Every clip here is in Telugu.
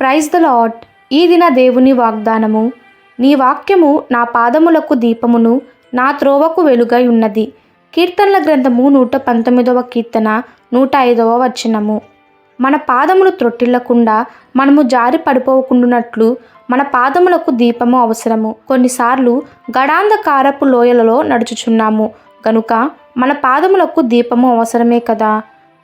ప్రైజ్ ద లాట్ ఈ దిన దేవుని వాగ్దానము. నీ వాక్యము నా పాదములకు దీపమును నా త్రోవకు వెలుగై ఉన్నది. కీర్తనల గ్రంథము నూట పంతొమ్మిదవ కీర్తన నూట ఐదవ వచనము. మన పాదములు త్రొట్టిల్లకుండా మనము జారి పడిపోకుండానట్లు మన పాదములకు దీపము అవసరము. కొన్నిసార్లు గడాంధకారపు లోయలలో నడుచుచున్నాము. గనుక మన పాదములకు దీపము అవసరమే కదా?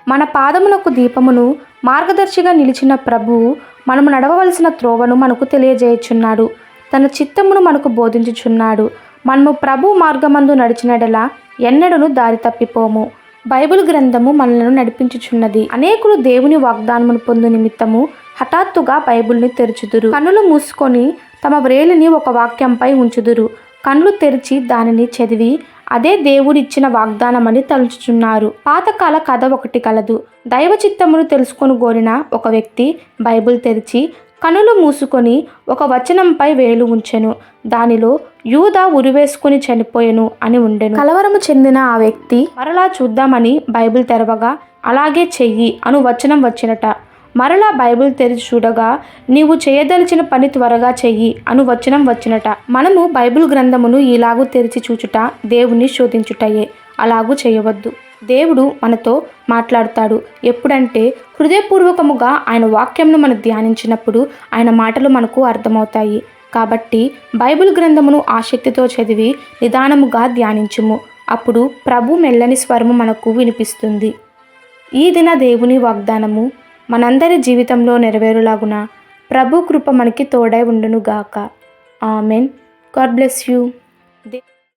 మన పాదములకు దీపమును మార్గదర్శిగా నిలిచిన ప్రభువు మనము నడవవలసిన త్రోవను మనకు తెలియజేయుచున్నాడు. తన చిత్తమును మనకు బోధించుచున్నాడు. మనము ప్రభు మార్గమందు నడిచినడలా ఎన్నడను దారి తప్పిపోము. బైబిల్ గ్రంథము మనలను నడిపించుచున్నది. అనేకులు దేవుని వాగ్దానమును పొందు నిమిత్తము హఠాత్తుగా బైబిల్ని తెరుచుదురు. కన్నులు మూసుకొని తమ వ్రేలిని ఒక వాక్యంపై ఉంచుదురు. కన్నులు తెరిచి దానిని చదివి అదే దేవుడిచ్చిన వాగ్దానమని తలుచుచున్నారు. పాతకాల కథ ఒకటి కలదు. దైవ చిత్తమును తెలుసుకొని కోరిన ఒక వ్యక్తి బైబిల్ తెరిచి కనులు మూసుకొని ఒక వచనంపై వేలు ఉంచెను. దానిలో యూద ఉరివేసుకుని చనిపోయెను అని ఉండెను. కలవరము చెందిన ఆ వ్యక్తి మరలా చూద్దామని బైబిల్ తెరవగా అలాగే చెయ్యి అను వచనం వచ్చినట. మరలా బైబిల్ తెరిచి చూడగా నీవు చేయదలిచిన పని త్వరగా చెయ్యి అను వచనం వచ్చినట. మనము బైబిల్ గ్రంథమును ఇలాగూ తెరిచి చూచుట దేవుని శోధించుటయే. అలాగూ చేయవద్దు. దేవుడు మనతో మాట్లాడుతాడు. ఎప్పుడంటే హృదయపూర్వకముగా ఆయన వాక్యంను మనం ధ్యానించినప్పుడు ఆయన మాటలు మనకు అర్థమవుతాయి. కాబట్టి బైబిల్ గ్రంథమును ఆసక్తితో చదివి నిదానముగా ధ్యానించుము. అప్పుడు ప్రభు మెల్లని స్వరము మనకు వినిపిస్తుంది. ఈ దిన దేవుని వాగ్దానము మనందరి జీవితంలో నెరవేరులాగున ప్రభు కృప మనకి తోడై ఉండునుగాక. ఆమెన్. God bless you.